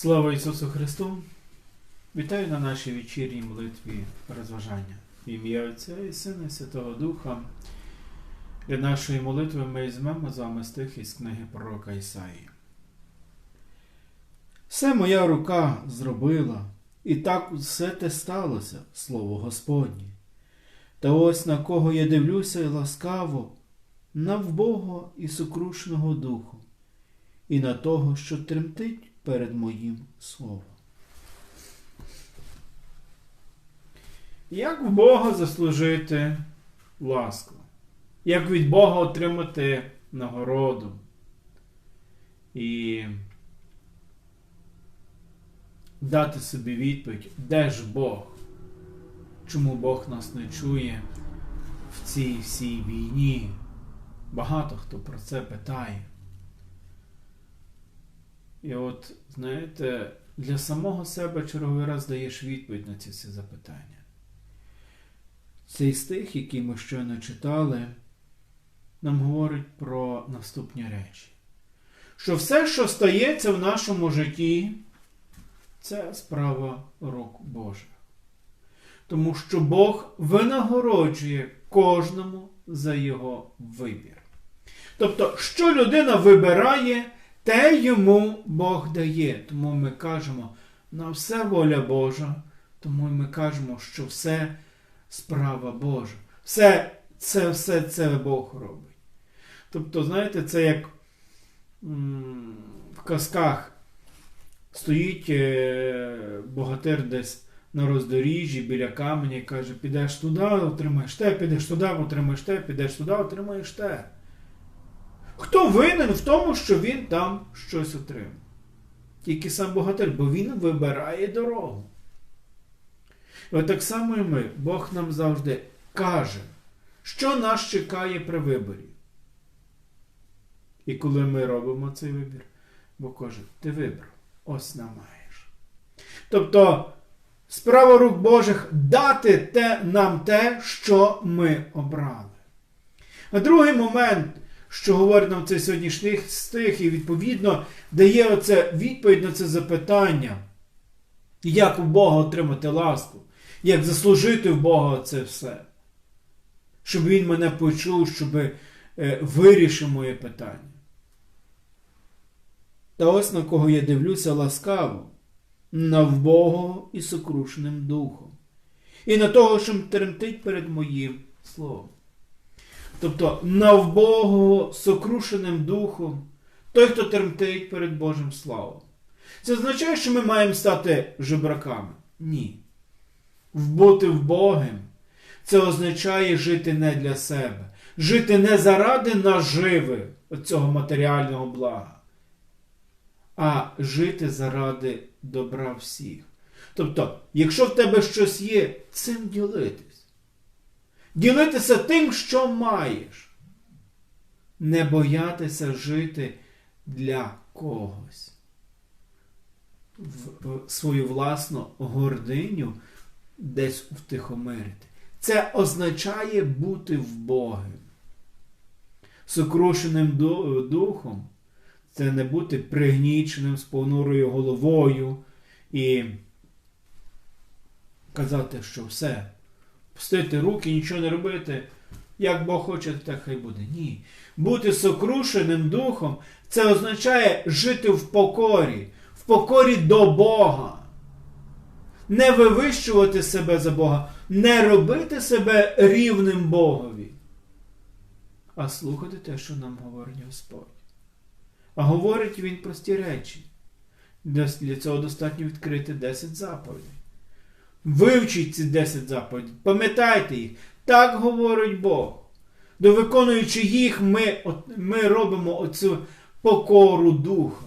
Слава Ісусу Христу! Вітаю на нашій вечірній молитві розважання. Ім'я Отця і Сина і Святого Духа. Для нашої молитви ми візьмемо з вами стих із книги пророка Ісаї. Все моя рука зробила, і так все те сталося, слово Господнє. Та ось на кого я дивлюся ласкаво, на вбого і сукрушного духу, і на того, що тремтить перед моїм словом. Як в Бога заслужити ласку? Як від Бога отримати нагороду? І дати собі відповідь, де ж Бог? Чому Бог нас не чує в цій всій війні? Багато хто про це питає. І от, знаєте, для самого себе черговий раз даєш відповідь на ці всі запитання. Цей стих, який ми щойно читали, нам говорить про наступні речі. Що все, що стається в нашому житті, це справа рук Божих. Тому що Бог винагороджує кожному за його вибір. Тобто, що людина вибирає, те йому Бог дає. Тому ми кажемо, на все воля Божа, тому ми кажемо, що все справа Божа. Все це все це Бог робить. Тобто, знаєте, це як в казках стоїть е богатир десь на роздоріжжі біля каменя і каже, підеш туди, отримаєш те, підеш туди, отримаєш те, підеш туди, отримаєш те. Хто винен в тому, що він там щось отримав? Тільки сам богатир, бо він вибирає дорогу. От так само і ми, Бог нам завжди каже, що нас чекає при виборі. І коли ми робимо цей вибір, Бог каже, ти вибрав, ось нам маєш. Тобто, справа рук Божих дати те, нам те, що ми обрали. А другий момент, що говорить нам цей сьогоднішній стих, і відповідно дає оце відповідь на це запитання, як у Бога отримати ласку, як заслужити в Бога це все. Щоб Він мене почув, щоб е, вирішив моє питання. Та ось на кого я дивлюся ласкаво, на вбогого і сокрушеним духом, і на того, що тремтить перед моїм словом. Тобто навбогого сокрушеним духом, той, хто тремтить перед Божим славом. Це означає, що ми маємо стати жебраками? Ні. Вбути в Богом це означає жити не для себе, жити не заради наживи цього матеріального блага, а жити заради добра всіх. Тобто, якщо в тебе щось є, цим ділитись. Ділитися тим, що маєш. Не боятися жити для когось. В свою власну гординю десь втихомирити. Це означає бути в Богом. Сокрушеним духом це не бути пригніченим з понурою головою і казати, що все пустити руки, нічого не робити. Як Бог хоче, так хай буде. Ні. Бути сокрушеним духом це означає жити в покорі, в покорі до Бога. Не вивищувати себе за Бога, не робити себе рівним Богові, а слухати те, що нам говорить Господь. А говорить Він прості речі. Для цього достатньо відкрити 10 заповідей. Вивчіть ці 10 заповідей, пам'ятайте їх. Так говорить Бог. До виконуючи їх, ми ми робимо оцю покору духа.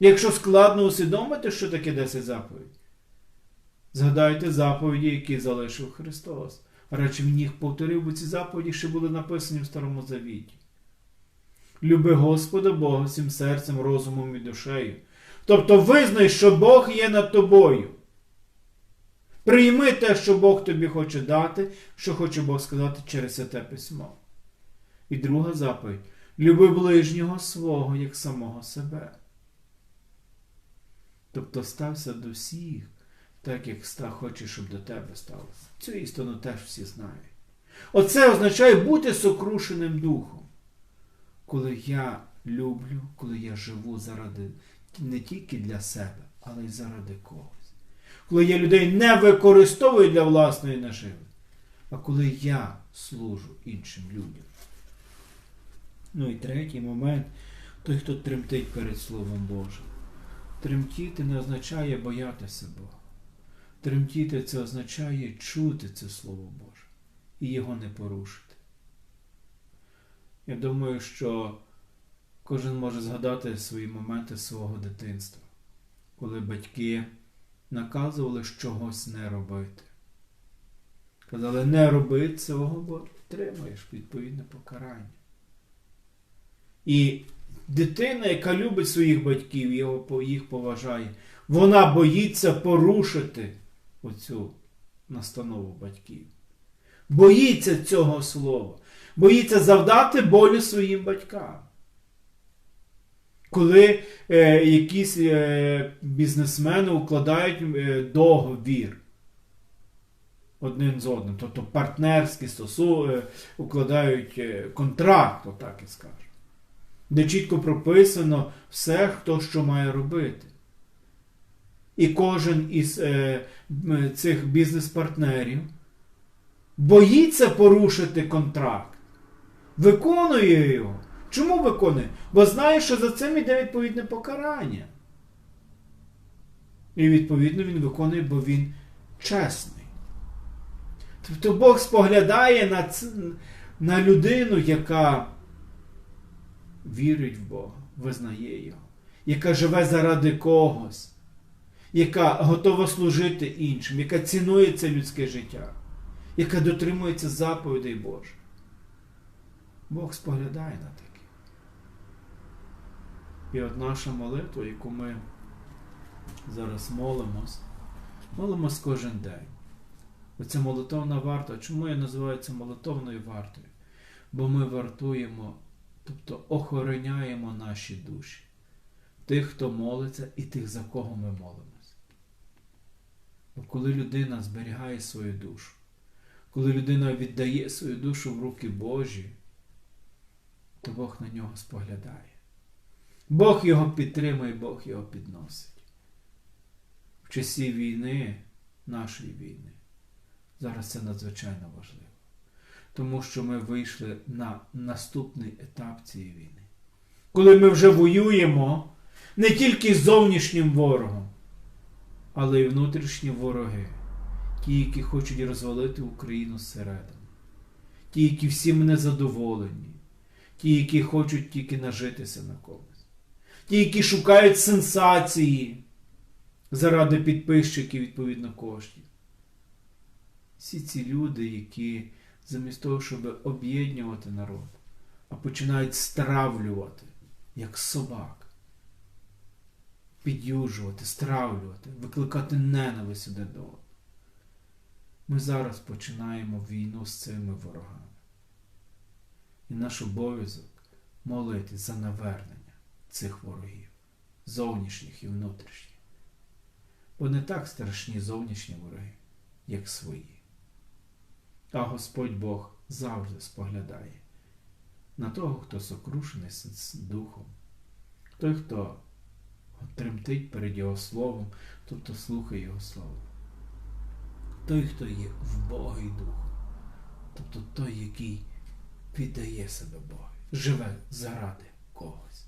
Якщо складно усвідомити, що таке 10 заповідей, згадайте заповіді, які залишив Христос. Речі Він їх повторив, бо ці заповіді ще були написані в Старому Завіті. Люби Господа Бога всім серцем, розумом і душею. Тобто визнай, що Бог є над тобою. Прийми те, що Бог тобі хоче дати, що хоче Бог сказати через те письмо. І друга заповідь люби ближнього свого як самого себе. Тобто стався до всіх, так як ста хоче, щоб до тебе сталося. Цю істину теж всі знають. Оце означає бути сокрушеним духом. Коли я люблю, коли я живу заради не тільки для себе, але й заради когось. Коли я людей не використовую для власної наживи, а коли я служу іншим людям. Ну і третій момент той, хто тремтить перед Словом Божим. Тремтіти не означає боятися Бога. Тремтіти це означає чути це Слово Боже і його не порушити. Я думаю, що кожен може згадати свої моменти свого дитинства, коли батьки наказували чогось не робити. Казали, не роби цього, бо отримаєш відповідне покарання. І дитина, яка любить своїх батьків, його, їх поважає, вона боїться порушити оцю настанову батьків. Боїться цього слова, боїться завдати болю своїм батькам. Коли е, якісь е, бізнесмени укладають е, договір один з одним, тобто партнерські стосунки, е, укладають е, контракт, отак і скажу, де чітко прописано все, хто що має робити. І кожен із е, цих бізнес-партнерів боїться порушити контракт, виконує його. Чому виконує? Бо знає, що за цим йде відповідне покарання. І відповідно він виконує, бо він чесний. Тобто Бог споглядає на, ц... на людину, яка вірить в Бога, визнає Його, яка живе заради когось, яка готова служити іншим, яка цінує це людське життя, яка дотримується заповідей Божих. Бог споглядає на таке. І от наша молитва, яку ми зараз молимось, молимось кожен день. Оця молитовна варта. Чому я називаю це молитовною вартою? Бо ми вартуємо, тобто охороняємо наші душі, тих, хто молиться, і тих, за кого ми молимось. Бо коли людина зберігає свою душу, коли людина віддає свою душу в руки Божі, то Бог на нього споглядає. Бог його підтримує, Бог його підносить. В часі війни, нашої війни, зараз це надзвичайно важливо. Тому що ми вийшли на наступний етап цієї війни. Коли ми вже воюємо не тільки з зовнішнім ворогом, але й внутрішні вороги, ті, які хочуть розвалити Україну зсередини, ті, які всім незадоволені, ті, які хочуть тільки нажитися на когось ті, які шукають сенсації заради підписчиків, відповідно, коштів. Всі ці люди, які замість того, щоб об'єднувати народ, а починають стравлювати, як собак, підюжувати, стравлювати, викликати ненависть один до одного. Ми зараз починаємо війну з цими ворогами. І наш обов'язок молити за навернення цих ворогів, зовнішніх і внутрішніх. Бо не так страшні зовнішні вороги, як свої. А Господь Бог завжди споглядає на того, хто сокрушений з духом, той, хто тремтить перед Його Словом, тобто слухає Його Слово. Той, хто є в Бога Духу, тобто той, який віддає себе Богу, живе заради когось.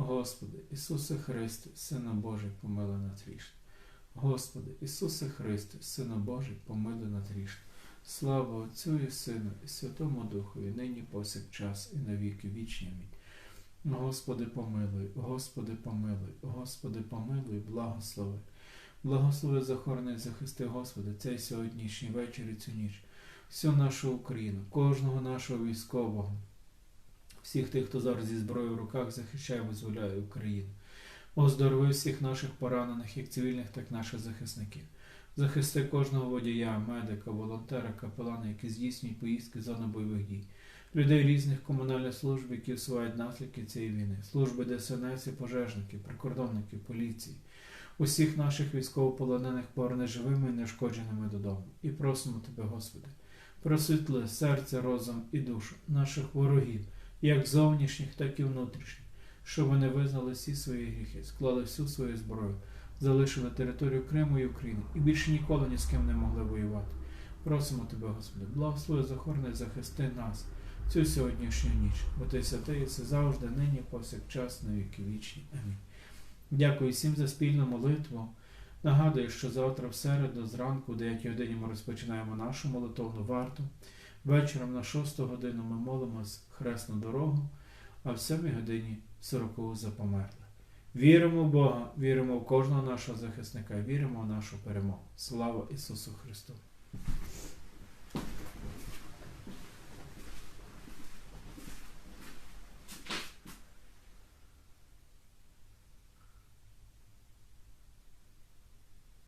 Господи, Ісусе Христе, Сина Божий, помилуй нас грішних. Господи, Ісусе Христе, Сину Божий, помилуй нас грішних. Слава Отцю і Сину, і Святому Духові, нині повсякчас, і на віки вічні. Амінь. Господи, помилуй, Господи, помилуй, Господи, помилуй, благослови. Благослови захорони, захисти, Господи, цей сьогоднішній вечір і цю ніч, всю нашу Україну, кожного нашого військового, всіх тих, хто зараз зі зброєю в руках захищає, визволяє Україну. Оздорови всіх наших поранених, як цивільних, так і наших захисників. Захисти кожного водія, медика, волонтера, капелана, які здійснюють поїздки з зони бойових дій, людей різних комунальних служб, які усувають наслідки цієї війни, служби ДСНС і пожежників, прикордонників, поліції, усіх наших військовополонених поверни живими і нешкодженими додому. І просимо Тебе, Господи, просвітли серце, розум і душу наших ворогів, як зовнішніх, так і внутрішніх, щоб вони визнали всі свої гріхи, склали всю свою зброю, залишили територію Криму і України і більше ніколи ні з ким не могли воювати. Просимо Тебе, Господи, благослови, захорони, захисти нас цю сьогоднішню ніч, бо Ти святий, все завжди, нині, повсякчас, на віки вічні. Амінь. Дякую всім за спільну молитву. Нагадую, що завтра в середу, зранку, о 9 годині ми розпочинаємо нашу молитовну варту. Вечором на 6 годину ми молимось хресну дорогу, а в 7 годині 40 запомерли. Віримо в Бога, віримо в кожного нашого захисника, віримо в нашу перемогу. Слава Ісусу Христу!